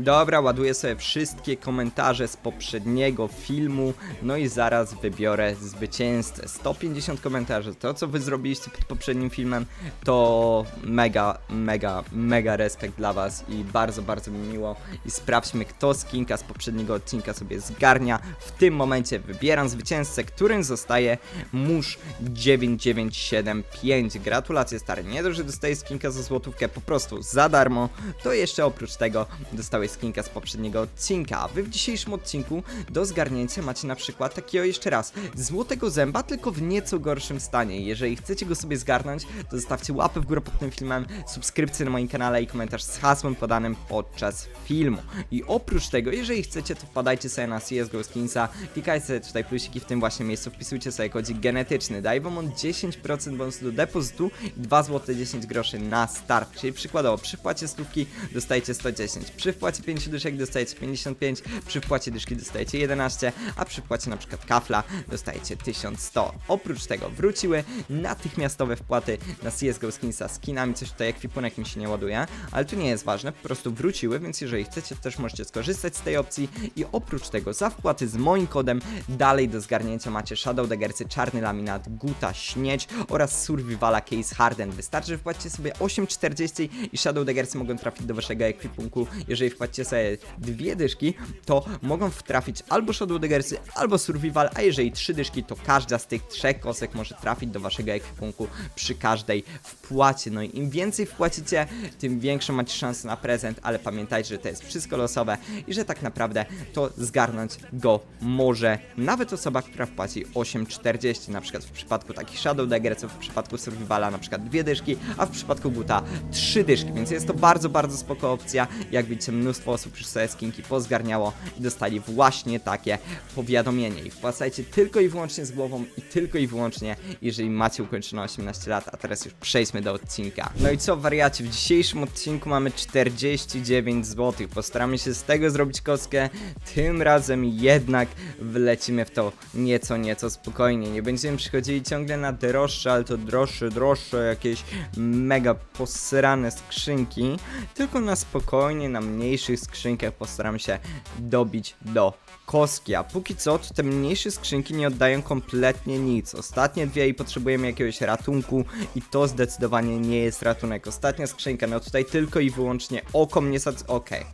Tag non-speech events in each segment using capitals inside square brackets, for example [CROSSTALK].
Dobra, ładuję sobie wszystkie komentarze z poprzedniego filmu, no i zaraz wybiorę zwycięzcę. 150 komentarzy, to co wy zrobiliście pod poprzednim filmem, to mega, mega, mega respekt dla was i bardzo, bardzo mi miło. I sprawdźmy, kto skinka z poprzedniego odcinka sobie zgarnia. W tym momencie wybieram zwycięzcę, którym zostaje Musz 9975. Gratulacje stary, nie dość, że dostaję skinka za złotówkę po prostu za darmo, to jeszcze oprócz tego dostałeś skinka z poprzedniego odcinka. Wy w dzisiejszym odcinku do zgarnięcia macie na przykład takiego jeszcze raz złotego zęba, tylko w nieco gorszym stanie. Jeżeli chcecie go sobie zgarnąć, to zostawcie łapę w górę pod tym filmem, subskrypcję na moim kanale i komentarz z hasłem podanym podczas filmu. I oprócz tego, jeżeli chcecie, to wpadajcie sobie na CSGO Skinsa, klikajcie tutaj plusiki w tym właśnie miejscu, wpisujcie sobie kodzik genetyczny, daje wam on 10% bonusu do depozytu i 2 zł 10 groszy na start. Czyli przykładowo, przy wpłacie stówki dostajecie 110, przy wpłacie 5 dyszek dostajecie 55, przy wpłacie dyszki dostajecie 11, a przy wpłacie na przykład kafla dostajecie 1100. Oprócz tego wróciły natychmiastowe wpłaty na CSGO Skinsa skinami, coś tutaj ekwipunek mi się nie ładuje, ale tu nie jest ważne, po prostu wróciły, więc jeżeli chcecie, to też możecie skorzystać z tej opcji i oprócz tego za wpłaty z moim kodem dalej do zgarnięcia macie Shadow Daggersy, Czarny Laminat, Guta, Śnieć oraz Survivala Case Harden. Wystarczy, że wpłacicie sobie 8,40 i Shadow Daggersy mogą trafić do waszego ekwipunku. Jeżeli wpłacicie sobie dwie dyszki, to mogą trafić albo Shadow Daggersy, albo Survival, a jeżeli trzy dyszki, to każda z tych trzech kosek może trafić do waszego ekwipunku przy każdej wpłacie. No i im więcej wpłacicie, tym większą macie szansę na prezent, ale pamiętajcie, że to jest wszystko losowe i że tak naprawdę to zgarnąć go może nawet osoba, która wpłaci 8,40 na przykład w przypadku takich Shadow Daggersów, w przypadku Survivala na przykład dwie dyszki, a w przypadku Guta trzy dyszki, więc jest to bardzo, bardzo spoko opcja. Jak widzicie, mnóstwo osób już sobie skinki pozgarniało i dostali właśnie takie powiadomienie. I wpłacajcie tylko i wyłącznie z głową i tylko i wyłącznie, jeżeli macie ukończone 18 lat, a teraz już przejdźmy do odcinka. No i co wariacie, w dzisiejszym odcinku mamy 49 zł. Postaramy się z tego zrobić kostkę, tym razem jednak wlecimy w to nieco, nieco spokojnie. Nie będziemy przychodzili ciągle na droższe, ale to droższe, droższe, jakieś mega posrane skrzynki, tylko na spokojnie, na mniejszych skrzynkach postaramy się dobić do kostki, a póki co to te mniejsze skrzynki nie oddają kompletnie nic. Ostatnie dwie i potrzebujemy jakiegoś ratunku i to zdecydowanie nie jest ratunek. Ostatnia skrzynka, no tutaj tylko i wyłącznie oko mnie sad... Okej.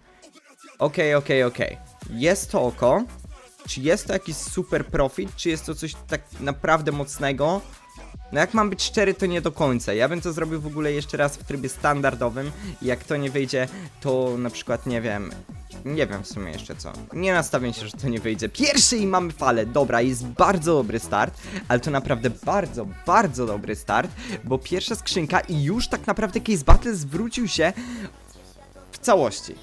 Okej, okej, okej. Jest to oko. Czy jest to jakiś super profit, czy jest to coś tak naprawdę mocnego? No jak mam być szczery, to nie do końca. Ja bym to zrobił w ogóle jeszcze raz w trybie standardowym jak to nie wyjdzie, to na przykład, nie wiem, nie wiem w sumie jeszcze co. Nie nastawiam się, że to nie wyjdzie. Pierwszy i mamy falę. Dobra, jest bardzo dobry start, ale to naprawdę bardzo, bardzo dobry start, bo pierwsza skrzynka i już tak naprawdę Case Battle zwrócił się w całości.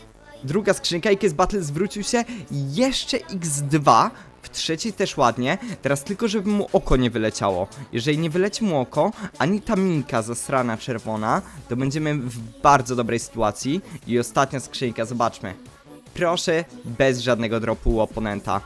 Druga skrzynka i Case Battle zwrócił się jeszcze x2. W trzeciej też ładnie. Teraz tylko, żeby mu oko nie wyleciało. Jeżeli nie wyleci mu oko, ani ta minka zasrana czerwona, to będziemy w bardzo dobrej sytuacji. I ostatnia skrzynka, zobaczmy. Proszę, bez żadnego dropu u oponenta.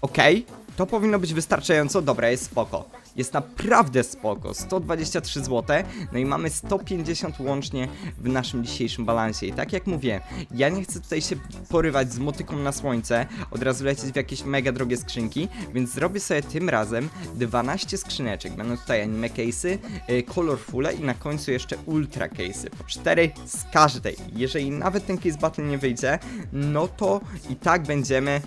Okej, to powinno być wystarczająco. Dobra, jest spoko. Jest naprawdę spoko. 123 zł. No i mamy 150 łącznie w naszym dzisiejszym balansie. I tak jak mówię, ja nie chcę tutaj się porywać z motyką na słońce, od razu lecieć w jakieś mega drogie skrzynki, więc zrobię sobie tym razem 12 skrzyneczek. Będą tutaj anime case'y, yy, colorfule i na końcu jeszcze ultra case'y. Po 4 z każdej. Jeżeli nawet ten case battle nie wyjdzie, no to i tak będziemy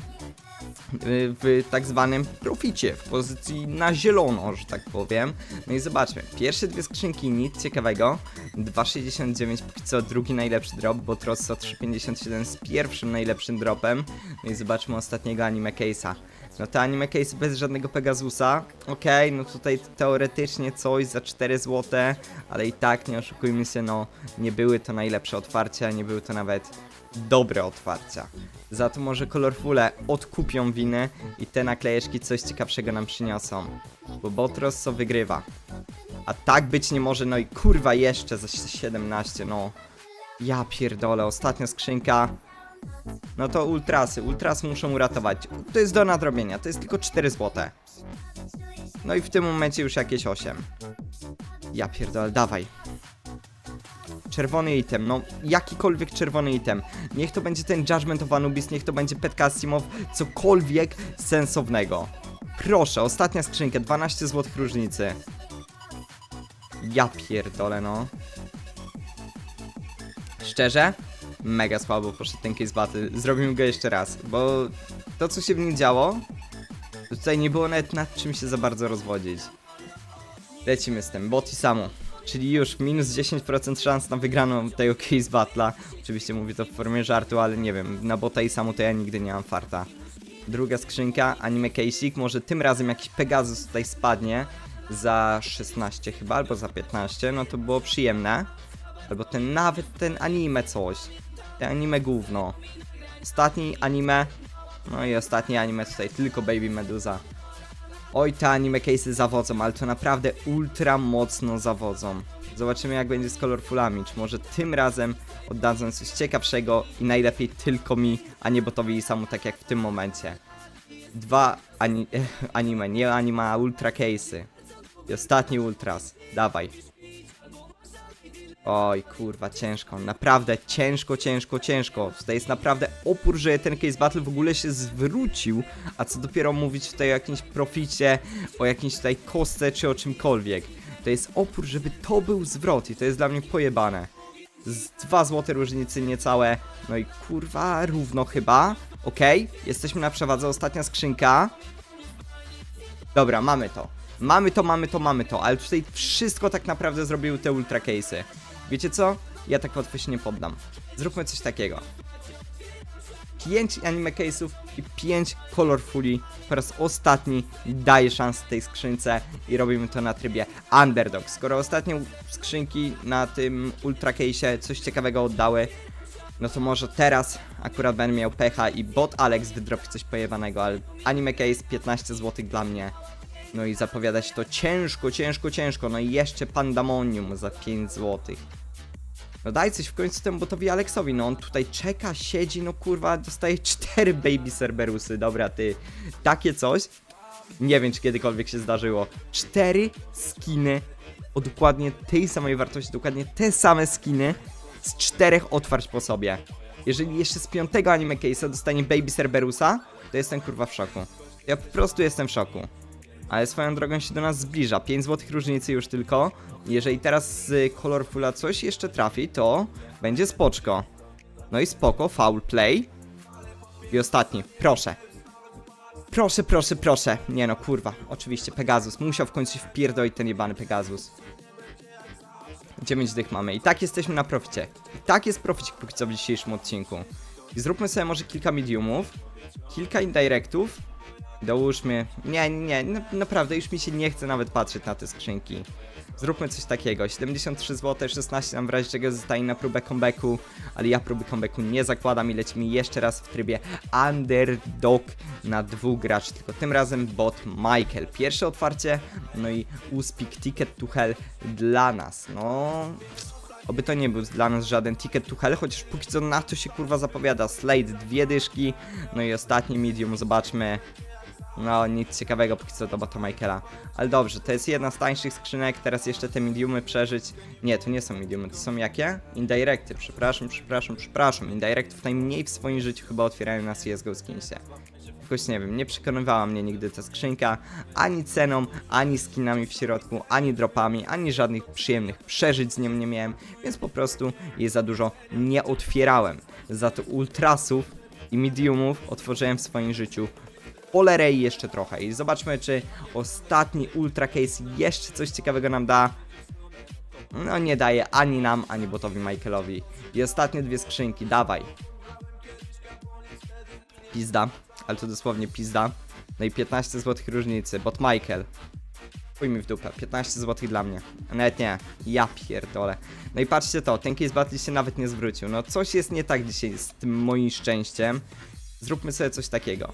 w tak zwanym proficie, w pozycji na zielono, że tak powiem. No i zobaczmy, pierwsze dwie skrzynki, nic ciekawego, 2,69 póki co drugi najlepszy drop, bo Trosso 3,57 z pierwszym najlepszym dropem. No i zobaczmy ostatniego anime case'a. No te anime case bez żadnego Pegasusa, okej, no tutaj teoretycznie coś za 4 zł, ale i tak nie oszukujmy się, no nie były to najlepsze otwarcia, nie były to nawet dobre otwarcia. Za to może kolorfule odkupią winy i te naklejeczki coś ciekawszego nam przyniosą. Bo Botrosso wygrywa. A tak być nie może, no i kurwa jeszcze za 17, no. Ja pierdolę, ostatnia skrzynka. No to ultrasy, ultrasy muszą uratować. To jest do nadrobienia, to jest tylko 4 złote. No i w tym momencie już jakieś 8. Ja pierdolę, dawaj. Czerwony item, no jakikolwiek czerwony item. niech to będzie ten Judgment of Anubis, niech to będzie Pet Casimow, cokolwiek sensownego. Proszę, ostatnia skrzynka, 12 zł różnicy. Ja pierdolę, no. Szczerze? Mega słabo poszedł ten case battle. Zrobimy go jeszcze raz, bo to co się w nim działo, tutaj nie było nawet nad czym się za bardzo rozwodzić. Lecimy z tym, bot i samo. Czyli już minus 10% szans na wygraną tego case battle'a. Oczywiście mówię to w formie żartu, ale nie wiem, na bota i samo to ja nigdy nie mam farta. Druga skrzynka, anime case'ik, może tym razem jakiś Pegasus tutaj spadnie za 16 chyba, albo za 15, no to było przyjemne. Albo ten, nawet ten anime coś. Te anime gówno. Ostatni anime, no i ostatni anime tutaj tylko Baby Medusa. Oj, te anime case'y zawodzą, ale to naprawdę ultra mocno zawodzą. Zobaczymy jak będzie z colorfulami, czy może tym razem oddadzą coś ciekawszego i najlepiej tylko mi, a nie botowi i samu tak jak w tym momencie. Dwa ani [LAUGHS] anime, nie anime, a ultra case'y. I ostatni ultras, dawaj. Oj, kurwa, ciężko. Naprawdę ciężko, ciężko, ciężko. Tutaj jest naprawdę opór, że ten case battle w ogóle się zwrócił. A co dopiero mówić tutaj o jakimś proficie, o jakimś tutaj kostce czy o czymkolwiek. To jest opór, żeby to był zwrot i to jest dla mnie pojebane. Z 2 złote różnicy niecałe. No i kurwa, równo chyba. Okej, jesteśmy na przewadze. Ostatnia skrzynka. Dobra, mamy to. Mamy to, mamy to, mamy to, ale tutaj wszystko tak naprawdę zrobiły te ultra case'y. Wiecie co? Ja tak łatwo się nie poddam. Zróbmy coś takiego. 5 anime case'ów i 5 colorfully po raz ostatni daję szansę tej skrzynce i robimy to na trybie underdog. Skoro ostatnie skrzynki na tym ultra case'ie coś ciekawego oddały, no to może teraz akurat będę miał pecha i bot Alex wydropi coś pojebanego, ale anime case 15 zł dla mnie. No i zapowiadać to ciężko, ciężko, ciężko. No i jeszcze pandemonium za 5 zł. No daj coś w końcu temu botowi Alexowi, no on tutaj czeka, siedzi, no kurwa, dostaje 4 baby Cerberusy, dobra ty, takie coś, nie wiem czy kiedykolwiek się zdarzyło, 4 skiny o dokładnie tej samej wartości, dokładnie te same skiny z czterech otwarć po sobie. Jeżeli jeszcze z piątego anime case'a dostanie baby Cerberusa, to jestem kurwa w szoku. Ja po prostu jestem w szoku. Ale swoją drogą się do nas zbliża. 5 złotych różnicy już tylko. Jeżeli teraz z Colorfula coś jeszcze trafi, to będzie spoczko. No i spoko, foul play. I ostatni, proszę. Proszę, proszę, proszę. Nie no, kurwa. Oczywiście, Pegasus. Musiał w końcu wpierdolić ten jebany Pegasus. 9 dych mamy. I tak jesteśmy na proficie. I tak jest proficik póki co w dzisiejszym odcinku. I zróbmy sobie może kilka mediumów, kilka indirectów Dołóżmy. Nie, nie, na, naprawdę już mi się nie chce nawet patrzeć na te skrzynki. Zróbmy coś takiego. 73 zł, 16 nam w razie czego zostaje na próbę comebacku, ale ja próby comebacku nie zakładam i lecimy jeszcze raz w trybie underdog na dwóch graczy, tylko tym razem bot Michael. Pierwsze otwarcie, no i uspik ticket to hell dla nas. No, Oby to nie był dla nas żaden ticket to hell, chociaż póki co na to się kurwa zapowiada. Slade dwie dyszki, no i ostatni medium, zobaczmy. No, nic ciekawego póki co do bota Michaela. Ale dobrze, to jest jedna z tańszych skrzynek, teraz jeszcze te mediumy przeżyć. Nie, to nie są mediumy, to są jakie? Indirecty, przepraszam, przepraszam, przepraszam. Indirectów najmniej w swoim życiu chyba otwierają na CSGO Skinsie. Jakoś nie wiem, nie przekonywała mnie nigdy ta skrzynka, ani ceną, ani skinami w środku, ani dropami, ani żadnych przyjemnych przeżyć z nią nie miałem, więc po prostu jej za dużo nie otwierałem. Za to ultrasów i mediumów otworzyłem w swoim życiu cholerę i jeszcze trochę. I zobaczmy, czy ostatni Ultra Case jeszcze coś ciekawego nam da. No nie daje ani nam, ani botowi Michaelowi. I ostatnie dwie skrzynki, dawaj. Pizda, ale to dosłownie pizda. No i 15 zł różnicy, bot Michael. Chuj mi w dupę, 15 zł dla mnie. Nawet nie, ja pierdolę. No i patrzcie to, ten case battle się nawet nie zwrócił. No coś jest nie tak dzisiaj z tym moim szczęściem. Zróbmy sobie coś takiego.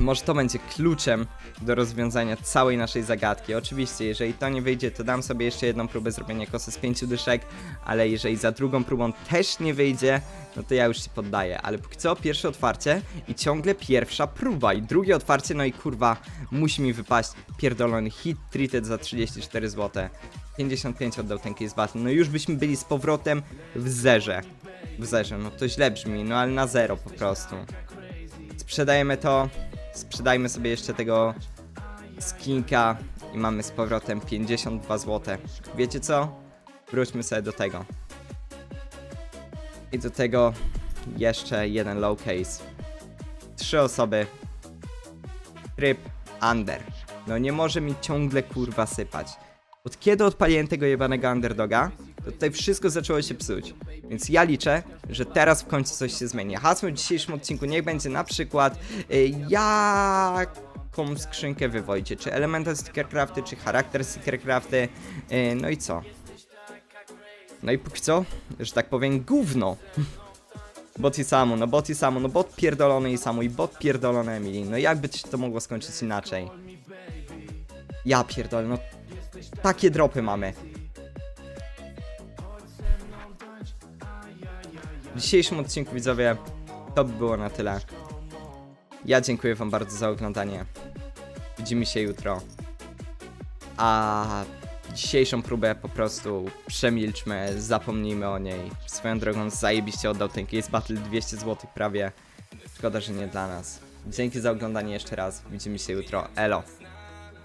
Może to będzie kluczem do rozwiązania całej naszej zagadki. Oczywiście, jeżeli to nie wyjdzie, to dam sobie jeszcze jedną próbę zrobienia kosy z pięciu dyszek, ale jeżeli za drugą próbą też nie wyjdzie, no to ja już się poddaję. Ale póki co, pierwsze otwarcie i ciągle pierwsza próba. I drugie otwarcie, no i kurwa, musi mi wypaść pierdolony hit treated za 34 zł. 55 oddał ten case battle. No już byśmy byli z powrotem w zerze. w zerze, no to źle brzmi, no ale na zero po prostu. Sprzedajemy to, sprzedajmy sobie jeszcze tego skinka i mamy z powrotem 52 zł. Wiecie co? Wróćmy sobie do tego. I do tego jeszcze jeden low case. Trzy osoby. Tryb under. No nie może mi ciągle kurwa sypać. Od kiedy odpaliłem tego jebanego underdoga, to tutaj wszystko zaczęło się psuć. Więc ja liczę, że teraz w końcu coś się zmieni. Hasłem w dzisiejszym odcinku niech będzie na przykład y, jaką skrzynkę wywojcie, czy elemental stickercrafty, czy charakter stickercrafty, y, no i co? No i póki co, że tak powiem, gówno. [LAUGHS] Bot i samo, no bot i samo, no bot pierdolony i samo i bot pierdolony Emily. No jakby ci to mogło skończyć inaczej? Ja pierdolę, no takie dropy mamy. W dzisiejszym odcinku widzowie to by było na tyle. Ja dziękuję wam bardzo za oglądanie. Widzimy się jutro. A dzisiejszą próbę po prostu przemilczmy, zapomnijmy o niej. Swoją drogą zajebiście oddał ten case battle 200 zł prawie. Szkoda, że nie dla nas. Dzięki za oglądanie jeszcze raz. Widzimy się jutro. Elo.